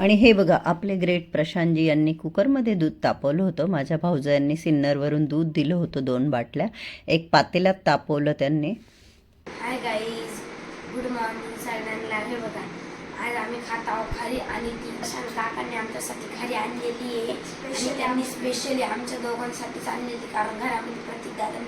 आणि हे बघा आपले ग्रेट प्रशांतजी यांनी कुकरमध्ये दूध तापवलं होतं. माझ्या भाऊजायांनी सिन्नरवरून दूध दिलं होतं दोन बाटल्या. एक पातेल्यात तापवलं त्यांनी. हाय गाईज गुड मॉर्निंग सगळ्यांना. हे बघा आज आम्ही खात आहोत खारी आणि ती अशा काकांनी आमच्यासाठी खारी आणलेली आहे. आणि त्यांनी स्पेशली आमच्या दोघांसाठीच आणलेली कारण घरामध्ये प्रत्येक दादा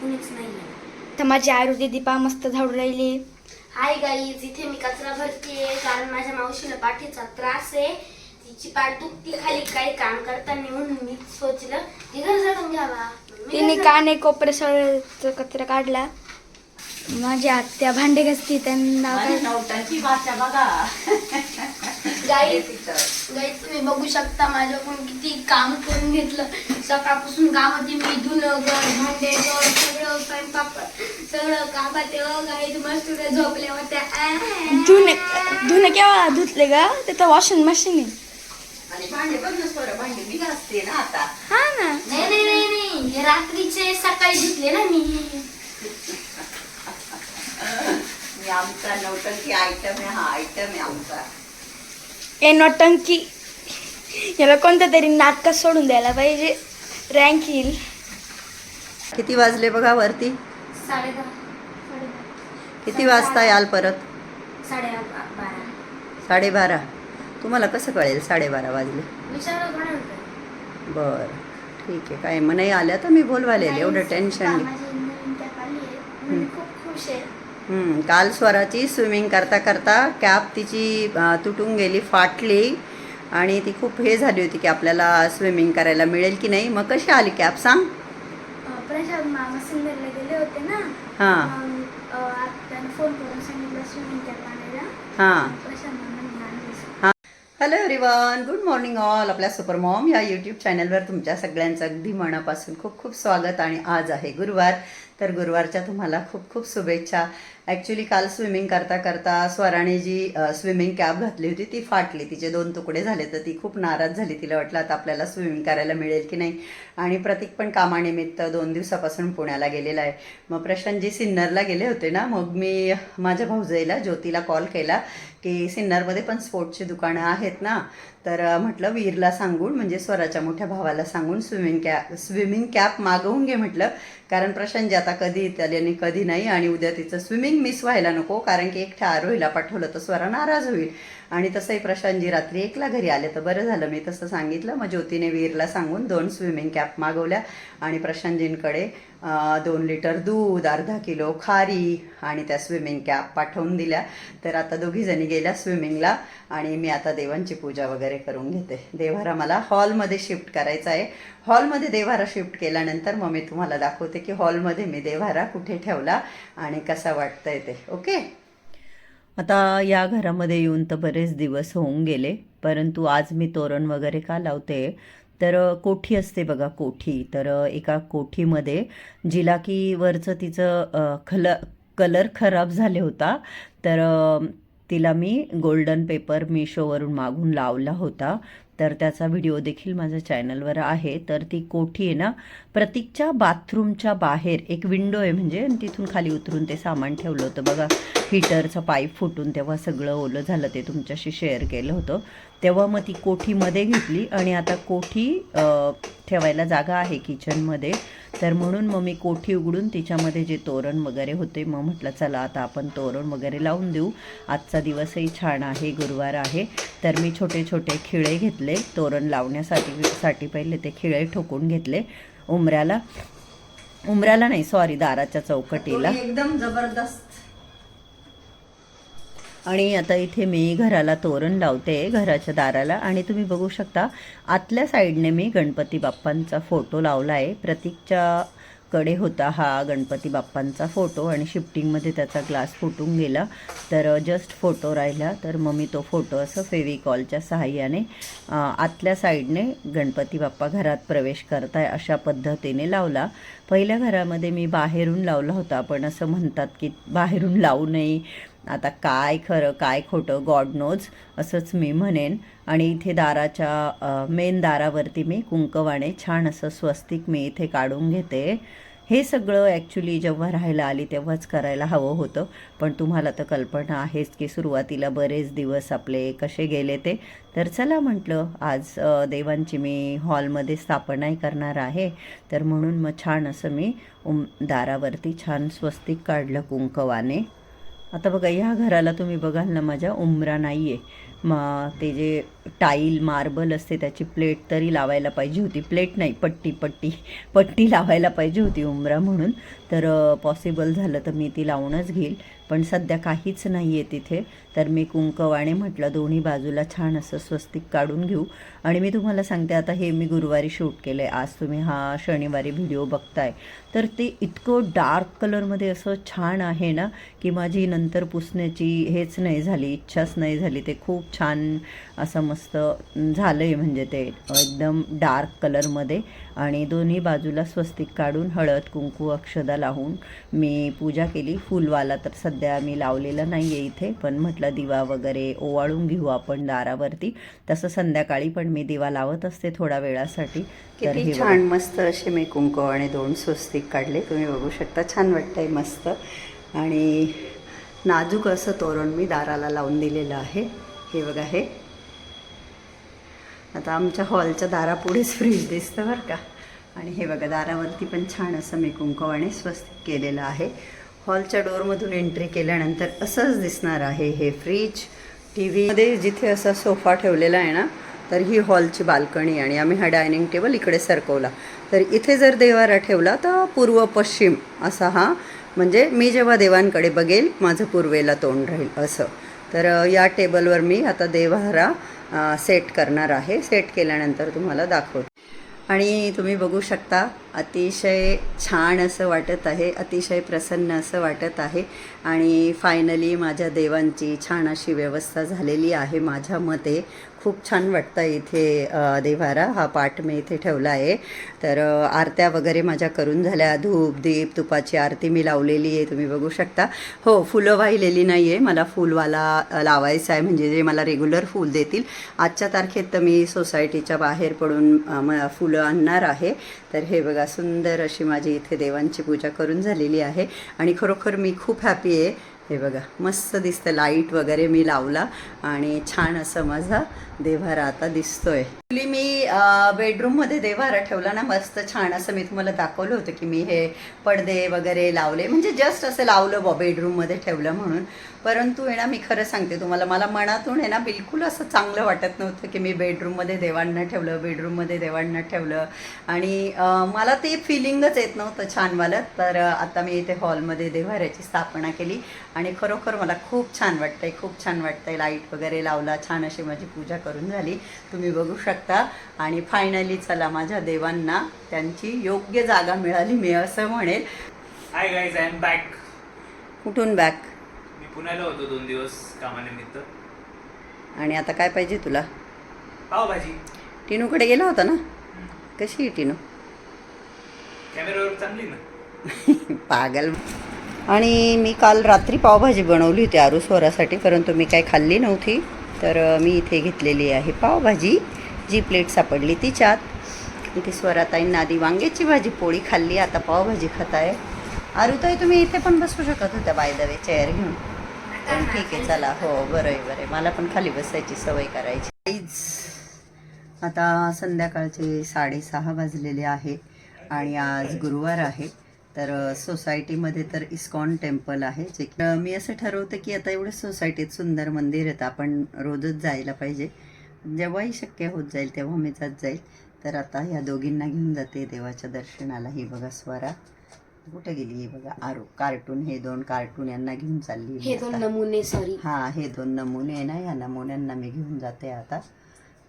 कुणीच नाही आहे तर माझी आरोग्य दीपा मस्त झाडू राहिली. हाय गाईज इथे मी कचरा भरतीये. कारण माझ्या मावशीला पाठीचा त्रास आहे. तिची पाठ दुखती खाली काही काम करताना म्हणून मी सोचलं की घर झाडून घ्यावा. मी तिने काने कोपरे सगळं कचरा काढला. माझी आत्या भांडे घासती त्यांना काय नवटांची भाषा बघा. गाईज तुम्ही बघू शकता माझ्याकडून किती काम करून घेतलं. सकाळपासून गावामध्ये मी धुणं घर भांडे घर सगळं स्वयंपाक सगळं कामात गाईज मस्त झोपल्या होत्या. धुणे धुणे केव्हा धुतले का ते तर वॉशिंग मशीन आहे. आणि भांडे पण नसतं भांडे मी घासते ना आता. हा ना. नाही नाही नाही नाही. हे रात्रीचे सकाळी धुतले ना मी. मी आमचा नवटंकी आयटम आहे हा आयटम आहे आमचा. ए नोटंकी याला कोणत्या तरी नाटकात सोडून द्यायला पाहिजे. रँक येईल. किती वाजले बघा वरती. किती वाजता याल परत? साडे अकरा, बारा साडेबारा. तुम्हाला कसं कळेल साडेबारा वाजले? बरं. ठीक आहे. काय मग नाही आल्या तर मी बोलवायला येईल, एवढं टेन्शन नाही. काल स्वराची स्विमिंग करता करता कॅप तिची तुटून गेली फाटली. आणि ती खूप हे झाली होती की आपल्याला स्विमिंग करायला मिळेल की नाही. मग कशी आली कॅप सांग? मामा सिंगरला गेले होते ना. हां. फोन करून सांगितलं स्विमिंग कॅप आणायला. हां. Hello everyone good morning all आपल्या सुपर मॉम या यूट्यूब चॅनलवर तुमच्या सगळ्यांचं अगदी मनापासून खूप खूप स्वागत आणि आज आहे गुरुवार. तर गुरुवारच्या तुम्हाला खूप खूप शुभेच्छा. ॲक्च्युली काल स्विमिंग करता करता स्वराने जी स्विमिंग कॅप घातली होती ती फाटली. तिचे दोन तुकडे झाले तर ती खूप नाराज झाली. तिला वाटलं आता आपल्याला स्विमिंग करायला मिळेल की नाही? आणि प्रतीक पण कामानिमित्त दोन दिवसापासून पुण्याला गेलेला आहे. मग प्रशांतजी सिन्नरला गेले होते ना? मग मी माझ्या भाऊजाईला ज्योतीला कॉल केला की सिन्नरमध्ये पण स्पोर्ट्सची दुकानं आहेत ना? तर म्हटलं वीरला सांगून म्हणजे स्वराच्या मोठ्या भावाला सांगून स्विमिंग कॅप स्विमिंग कॅप मागवून घे म्हटलं. कारण प्रशांतजी आता कधी इथं आणि कधी नाही आणि उद्या तिचं स्विमिंग मिस व्हायला नको कारण की एकट्या आरोहीला पाठवलं तर स्वरा नाराज होईल. आणि तसंही प्रशांतजी रात्री एकला घरी आले तर बरं झालं. मी तसं सांगितलं. मग ज्योतीने वीरला सांगून दोन स्विमिंग कॅप मागवल्या आणि प्रशांतजींकडे दोन लिटर दूध अर्धा किलो खारी आणि त्या स्विमिंग कॅप पाठवून दिल्या. तर आता दोघीजणी गेल्या स्विमिंगला आणि मी आता देवांची पूजा वगैरे करून घेते. देवारा मला हॉलमध्ये शिफ्ट करायचा आहे. हॉलमध्ये देवारा शिफ्ट केल्यानंतर मग मी तुम्हाला दाखवते की हॉलमध्ये मी देवारा कुठे ठेवला आणि कसा वाटतंय ते. ओके आता या घरामध्ये येऊन तर बरेच दिवस होऊन गेले परंतु आज मी तोरण वगैरे का लावते? तर कोठी असते बघा कोठी. तर एका कोठीमध्ये जिला की वरचं तिचं खल कलर खराब झाले होता. तर तिला मी गोल्डन पेपर मिशोवरून मागून लावला होता. तर त्याचा व्हिडिओ देखील माझ्या चॅनलवर आहे. तर ती कोठी आहे ना प्रतीकच्या बाथरूमच्या बाहेर एक विंडो आहे म्हणजे आणि तिथून खाली उतरून ते सामान ठेवलं होतं. बघा हीटरचं पाईप फुटून तेव्हा सगळं ओलं झालं ते तुमच्याशी शेअर केलं होतं. तेव्हा मग ती कोठीमध्ये घेतली आणि आता कोठी ठेवायला जागा आहे किचनमध्ये तर म्हणून मग मी कोठी उघडून तिच्यामध्ये जे तोरण वगैरे होते मग म्हटलं चला आता आपण तोरण वगैरे लावून देऊ. आजचा दिवसही छान आहे गुरुवार आहे. तर मी छोटे छोटे खिळे घेतले. तोरण लावण्यासाठी साठी पहिले ते खिळे ठोकून घेतले. उमऱ्याला उमऱ्याला नाही सॉरी दाराच्या चौकटीला. एकदम जबरदस्त. आणि आता इथे मी घराला तोरण लावते घराच्या दाराला. आणि तुम्ही बघू शकता आतल्या साईडने मी गणपती बाप्पांचा फोटो लावला आहे प्रतीकच्या कडे होता हा गणपती बाप्पांचा फोटो आणि शिफ्टिंगमध्ये त्याचा ग्लास फुटून गेला. तर जस्ट फोटो राहिला. तर मग मी तो फोटो असं फेविकॉलच्या सहाय्याने आतल्या साईडने गणपती बाप्पा घरात प्रवेश करताय अशा पद्धतीने लावला. पहिल्या घरामध्ये मी बाहेरून लावला होता. पण असं म्हणतात की बाहेरून लावू नये आता काय खरं काय खोटं गॉड नोज असंच मी म्हणेन. आणि इथे दाराच्या मेन दारावरती मी कुंकवाने छान असं स्वस्तिक मी इथे काढून घेते. हे सगळं ॲक्च्युली जेव्हा राहायला आली तेव्हाच करायला हवं होतं. पण तुम्हाला तर कल्पना आहेच की सुरुवातीला बरेच दिवस आपले कसे गेले ते. तर चला म्हटलं आज देवांची मी हॉलमध्ये स्थापनाही करणार आहे. तर म्हणून मग छान असं मी उम दारावरती छान स्वस्तिक काढलं कुंकवाने. आता बघा ह्या घराला तुम्ही बघाल ना माझ्या उमरा नाही आहे मग ते जे टाईल मार्बल असते त्याची प्लेट तरी लावायला पाहिजे होती. प्लेट नाही पट्टी पट्टी. पट्टी लावायला पाहिजे होती उमरा म्हणून. तर पॉसिबल झालं तर मी ती लावूनच घेईल. पण सध्या काहीच नाही आहे तिथे. तर मी कुंकवाने म्हटलं दोन्ही बाजूला छान असं स्वस्तिक काढून घेऊ. आणि मी तुम्हाला सांगते आता हे मी गुरुवारी शूट केलं आहे आज तुम्ही हा शनिवारी व्हिडिओ बघताय. तर ते इतकं डार्क कलरमध्ये असं छान आहे ना की माझी नंतर पुसण्याची हेच नाही झाली इच्छाच नाही झाली. ते खूप छान असं मस्त झालं आहे म्हणजे ते एकदम डार्क कलरमध्ये. आणि दोन्ही बाजूला स्वस्तिक काढून हळद कुंकू अक्षदा लावून मी पूजा केली. फुलवाला तर सध्या मी लावलेलं नाही आहे इथे पण म्हटलं दिवा वगैरे ओवाळून घेऊ आपण दारावरती. तसं संध्याकाळी पण मी दिवा लावत असते थोड्या वेळासाठी. तर हे. छान मस्त असे मी कुंकू आणि दोन स्वस्तिक काढले. तुम्ही बघू शकता छान वाटतंय मस्त. आणि नाजूक असं तोरण मी दाराला लावून दिलेलं आहे. हे बघा हे. आता आमच्या हॉलच्या दारापुढेच फ्रीज दिसतं बरं का. आणि हे बघा दारावरती पण छान असं मी कुंकवाने स्वस्तिक केलेलं आहे. हॉलच्या डोअरमधून एंट्री केल्यानंतर असंच दिसणार आहे हे फ्रीज. टी व्हीमध्ये जिथे असा सोफा ठेवलेला आहे ना तर ही हॉलची बाल्कनी आणि आम्ही हा डायनिंग टेबल इकडे सरकवला. तर इथे जर देवारा ठेवला तर पूर्व पश्चिम असा हा म्हणजे मी जेव्हा देवांकडे बघेल माझं पूर्वेला तोंड राहील असं. तर या टेबलवर मी आता देवारा सेट करणार आहे. सेट केल्यानंतर तुम्हाला दाखवते. आणि तुम्ही बघू शकता अतिशय छान असं वाटत आहे अतिशय प्रसन्न असं वाटत आहे. आणि फायनली माझ्या देवांची छान अशी व्यवस्था झालेली आहे माझ्या मते. खूप छान वाटतं इथे देवारा हा पाठ मी इथे ठेवला आहे. तर आरत्या वगैरे माझ्या करून झाल्या. धूप दीप तुपाची आरती मी लावलेली आहे. तुम्ही बघू शकता. हो फुलं वाहिलेली नाही आहे मला फुलवाला लावायचा लावायचं आहे. म्हणजे जे मला रेग्युलर फूल देतील. आजच्या तारखेत तर मी सोसायटीच्या बाहेर पडून म- फुलं आणणार आहे. तर हे बघा सुंदर अशी माझी इथे देवांची पूजा करून झालेली आहे. आणि खरोखर मी खूप हॅपी आहे. हे बघा मस्त दिसतं लाइट वगैरे मी लावला आणि छान असं माझा देवारा आता दिसतोय. ॲक्च्युली मी बेडरूममध्ये देवारा ठेवला ना मस्त छान असं मी तुम्हाला दाखवलं होतं की मी हे पडदे वगैरे लावले. म्हणजे जस्ट असं लावलं बा बेडरूममध्ये ठेवलं म्हणून. परंतु आहे ना मी खरं सांगते तुम्हाला मला मनातून आहे ना बिलकुल असं चांगलं वाटत नव्हतं की मी बेडरूममध्ये देवांना ठेवलं बेडरूममध्ये देवांना ठेवलं. आणि मला ते फिलिंगच येत नव्हतं छानवालं तर आता मी इथे हॉलमध्ये देवाऱ्याची स्थापना केली. आणि खरोखर मला खूप छान वाटतंय खूप छान वाटतंय. लाइट वगैरे लावला छान अशी माझी पूजा करून झाली. तुम्ही बघू शकता. आणि फायनली चला माझ्या देवांना त्यांची योग्य जागा मिळाली मी असं म्हणेल. Hi guys I am back कुठून बॅक मी पुण्याला होतो दोन दिवस कामानिमित्त. आणि आता काय पाहिजे तुला? पावभाजी. टिनूकडे गेला होता ना? कशी आहे टिनू? कॅमेऱ्यावर चांगली ना? पागल. आणि मी काल रात्री पावभाजी बनवली होती आरुस्वरासाठी परंतु मी काही खाल्ली नव्हती. तर मी इथे घेतलेली आहे पावभाजी जी प्लेट सापडली तिच्यात. इथे स्वराताईंना आधी वांग्याची भाजी पोळी खाल्ली आता पावभाजी खात आहे आरुताई तुम्ही इथे पण बसू शकत होत्या बाय द वे चेअर घेऊन. पण ठीक आहे चला. हो बरं आहे बरं आहे. मला पण खाली बसायची सवय करायची. काहीच आता संध्याकाळचे साडेसहा वाजलेले आहे आणि आज गुरुवार आहे. तर सोसायटीमध्ये तर इस्कॉन टेम्पल आहे जे मी असं ठरवतं की आता एवढं सोसायटीत सुंदर मंदिर आहेत आपण रोजच जायला पाहिजे. जेव्हाही शक्य होत जाईल तेव्हा मी जात जाईल. तर आता ह्या दोघींना घेऊन जाते देवाच्या दर्शनाला. ही बघा स्वरा. कुठे गेली ही बघा? आरू. कार्टून हे दोन कार्टून यांना घेऊन चालली हे दोन. नमुने सॉरी. हा हे दोन नमुने आहे ना ह्या नमुन्यांना मी घेऊन जाते आता.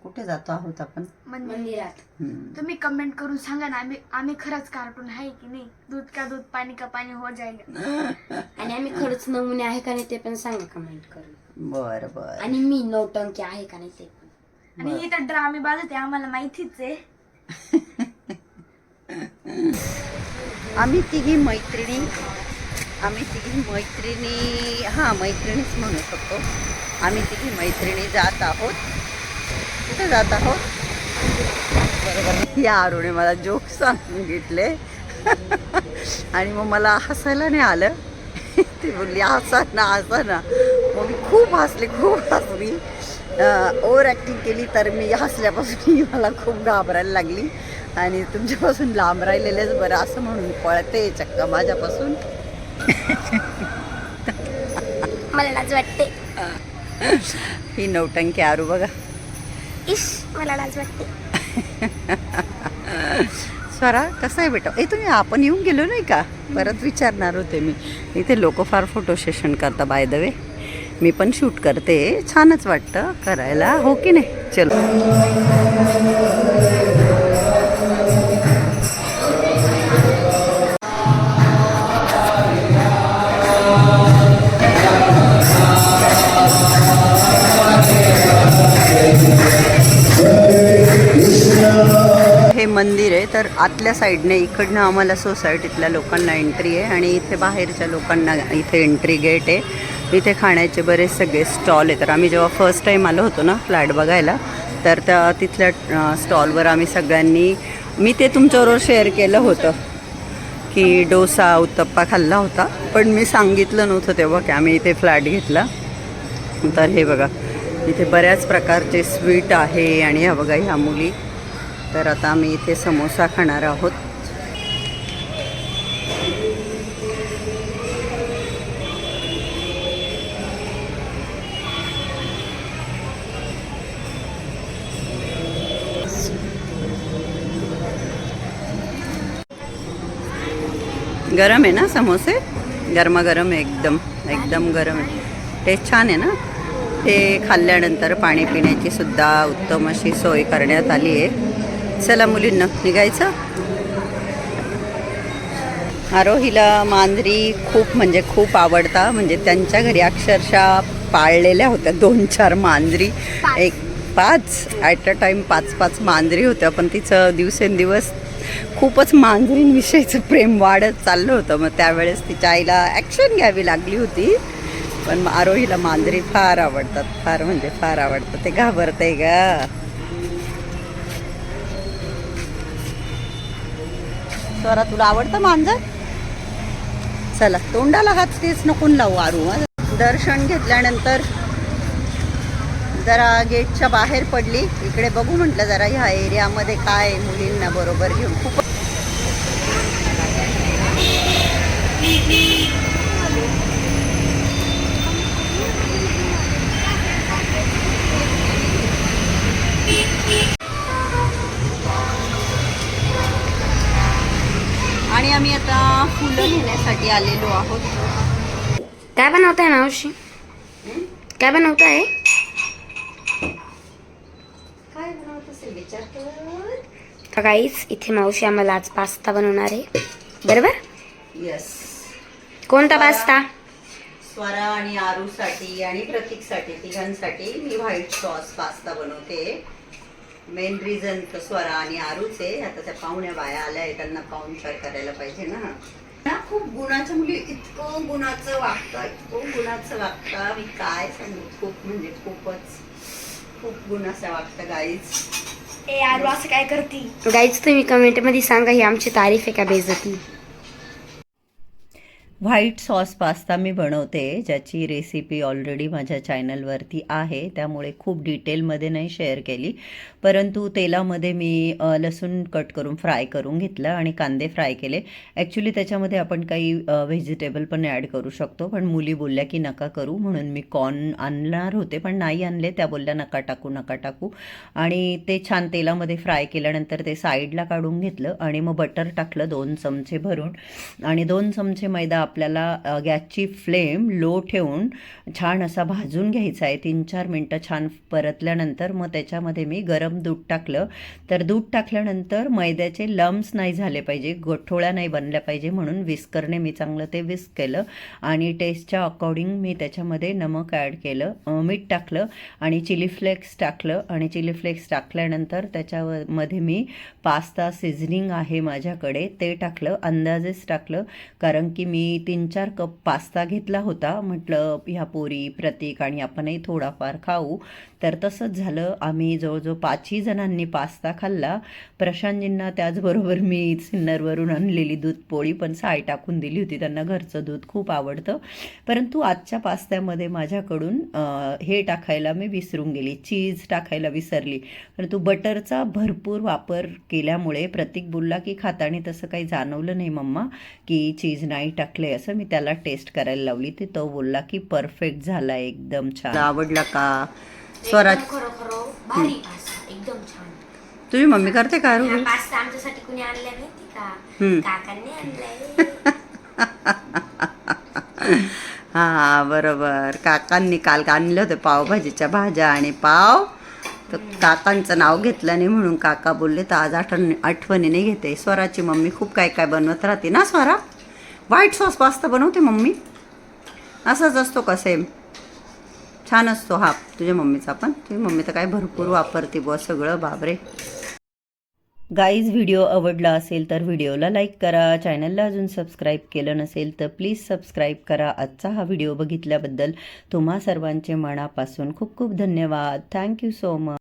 कुठे जातो आहोत आपण? मंदिरात. हम्म. तुम्ही कमेंट करून सांगा ना आम्ही आम्ही खरंच कार्टून आहे की नाही? दूध का दूध पाणी का पाणी हो जाएगा आणि आम्ही खरंच नमुने आहे का नाही ते पण सांगा कमेंट करून. बर बर. आणि मी नौटंकी आहे का नाही ते पण. आणि इथं ड्रामे बाजू ते आम्हाला माहितीच आहे. आम्ही तिघी मैत्रिणी. आम्ही तिघी मैत्रिणी हां मैत्रिणीच म्हणू शकतो. आम्ही तिघी मैत्रिणी जात आहोत. कुठे जात आहोत बरोबर. या आरूने मला जोक सांगितले आणि मग मला हसायला नाही आलं. ती बोलली हसा ना हसा ना. मग मी खूप हसली खूप हसली. ओव्हर ॲक्टिंग केली तर मी हसल्यापासून मला खूप घाबरायला लागली. आणि तुमच्यापासून लांब राहिलेलेच बरं असं म्हणून पळते चक्क माझ्यापासून. मला लाज वाटते. ही नौटंकी आरू बघा. इश मला लाज वाटते. स्वरा कसं आहे बेटा? ए तुम्ही आपण येऊन गेलो नाही का? परत विचारणार होते मी. इथे लोक फार फोटो सेशन करता बाय द वे मी पण शूट करते. छानच वाटतं करायला. हो की नाही? चलो. हे मंदिर आहे तर आतल्या साईडने इकडनं आम्हाला सोसायटीतल्या लोकांना एंट्री आहे आणि इथे बाहेरच्या लोकांना इथे एंट्री गेट आहे. इथे खाण्याचे बरेच सगळे स्टॉल आहे तर आम्ही जेव्हा फर्स्ट टाईम आलो होतो ना फ्लॅट बघायला तर त्या तिथल्या स्टॉलवर आम्ही सगळ्यांनी मी ते तुमच्याबरोबर शेअर केलं होतं की डोसा उत्तप्पा खाल्ला होता. पण मी सांगितलं नव्हतं तेव्हा की आम्ही इथे फ्लॅट घेतला. तर हे बघा इथे बऱ्याच प्रकारचे स्वीट आहे आणि ह्या बघा ह्या मुली तर आता आम्ही इथे समोसा खाणार आहोत. गरम आहे ना समोसे? गरमागरम आहे एकदम एकदम गरम आहे. टेस्ट छान आहे ना? ते खाल्ल्यानंतर पाणी पिण्याची सुद्धा उत्तम अशी सोय करण्यात आली आहे. चला मुलींना निघायचं. आरोहीला मांजरी खूप म्हणजे खूप आवडता. म्हणजे त्यांच्या घरी अक्षरशः पाळलेल्या होत्या दोन चार मांजरी. एक पाच. ॲट अ टाईम पाच पाच मांजरी होत्या. पण तिचं दिवसेंदिवस खूपच मांजरींविषयीचं प्रेम वाढत चाललं होतं. मग त्यावेळेस तिच्या आईला ॲक्शन घ्यावी लागली होती. पण आरोहीला मांजरी फार आवडतात. फार म्हणजे फार आवडतात ते घाबरते ग. स्वरा तुला आवडतं मांजर? चला तोंडाला हात तेच नको लावू आरू दर्शन घेतल्यानंतर जरा गेटच्या बाहेर पडली. इकडे बघू म्हटलं जरा ह्या एरियामध्ये काय मुलींना बरोबर घेऊन. खूप आणि आम्ही आता फुलं घेण्यासाठी आलेलो आहोत. काय बनवताय मावशी? काय बनवताय? काय बनवत असेल विचार तर काहीच इथे मावशी आम्हाला आज पास्ता बनवणार आहे. बरोबर? येस कोणता पास्ता? स्वरा आणि आरूसाठी आणि प्रतीकसाठी तिघांसाठी मी व्हाईट सॉस पास्ता बनवते. मेन रिझन तर स्वरा आणि आरूच आहे. आता त्या पाहुण्या बाया आल्या आहेत त्यांना पाहुणचार करायला पाहिजे ना. ना खूप गुणाच्या मुली इतकं गुणाचं वागतं इतकं गुणाचं वागतं. मी काय सांगू? खूप म्हणजे खूपच. खूप गुणाचं वागतं गाईच ए आरू असं काय करती? गाईच तुम्ही कमेंटमध्ये सांगा ही आमची तारीफ आहे का बेजती व्हाईट सॉस पास्ता मी बनवते ज्याची रेसिपी ऑलरेडी माझ्या चॅनलवरती आहे. त्यामुळे खूप डिटेलमध्ये नाही शेअर केली. परंतु तेलामध्ये मी लसूण कट करून फ्राय करून घेतलं आणि कांदे फ्राय केले. ॲक्च्युली त्याच्यामध्ये आपण काही व्हेजिटेबल पण ॲड करू शकतो पण मुली बोलल्या की नका करू म्हणून मी कॉर्न आणणार होते पण नाही आणले. त्या बोलल्या नका टाकू नका टाकू. आणि ते छान तेलामध्ये फ्राय केल्यानंतर ते साईडला काढून घेतलं आणि मग बटर टाकलं दोन चमचे भरून. आणि दोन चमचे मैदा आपल्याला गॅसची फ्लेम लो ठेवून छान असा भाजून घ्यायचा आहे. तीन चार मिनटं छान परतल्यानंतर मग त्याच्यामध्ये मी गरम दूध टाकलं. तर दूध टाकल्यानंतर मैद्याचे लम्स नाही झाले पाहिजे गोठोळ्या नाही बनल्या पाहिजे म्हणून विस्करने मी चांगलं ते विस्क केलं. आणि टेस्टच्या अकॉर्डिंग मी त्याच्यामध्ये नमक ॲड केलं मीठ टाकलं आणि चिली फ्लेक्स टाकलं. आणि चिली फ्लेक्स टाकल्यानंतर त्याच्यामध्ये मी पास्ता सिझनिंग आहे माझ्याकडे ते टाकलं अंदाजेच टाकलं. कारण की मी तीन चार कप पास्ता घेतला होता. म्हटलं ह्या पोरी प्रतीक आणि आपणही थोडाफार खाऊ. तर तसंच झालं. आम्ही जवळजवळ पाचही जणांनी पास्ता खाल्ला. प्रशांतजींना त्याचबरोबर मी सिन्नरवरून आणलेली दूध पोळी पण साय टाकून दिली होती. त्यांना घरचं दूध खूप आवडतं. परंतु आजच्या पास्त्यामध्ये माझ्याकडून हे टाकायला मी विसरून गेली. चीज टाकायला विसरली. परंतु बटरचा भरपूर वापर केल्यामुळे प्रतीक बोलला की खाताने तसं काही जाणवलं नाही मम्मा की चीज नाही टाकले असं मी त्याला टेस्ट करायला लावली. ते तो बोलला की परफेक्ट झाला एकदम छान. आवडला का? स्वराज एकदम खरोखर भारी पास्ता एकदम छान. तुझी मम्मी करते का हा रुबी? पास्ता आमच्यासाठी कुणी आणलाय माहिती का? हम्म. काकांनी आणलाय. हा बरोबर. काकांनी काल आणले होते पावभाजीच्या भाज्या आणि पाव. तर काकांचं नाव घेतलं नाही म्हणून काका बोलले तर आज आठवण आठवणीने घेते. स्वराची मम्मी खूप काय काय बनवत राहते ना स्वरा? व्हाईट सॉस पास्ता बनवते मम्मी? असाच असतो का सेम छान असतो हा. तुझ्या मम्मीचा पण. तुझी मम्मी तर काय भरपूर वापरते बुवा सगळं. बाबरे गाईज व्हिडिओ आवडला असेल तर व्हिडिओला लाईक करा. चॅनलला अजून सबस्क्राईब केलं नसेल तर प्लीज सबस्क्राईब करा. आजचा हा व्हिडिओ बघितल्याबद्दल तुम्हा सर्वांचे मनापासून खूप खूप धन्यवाद. Thank you so much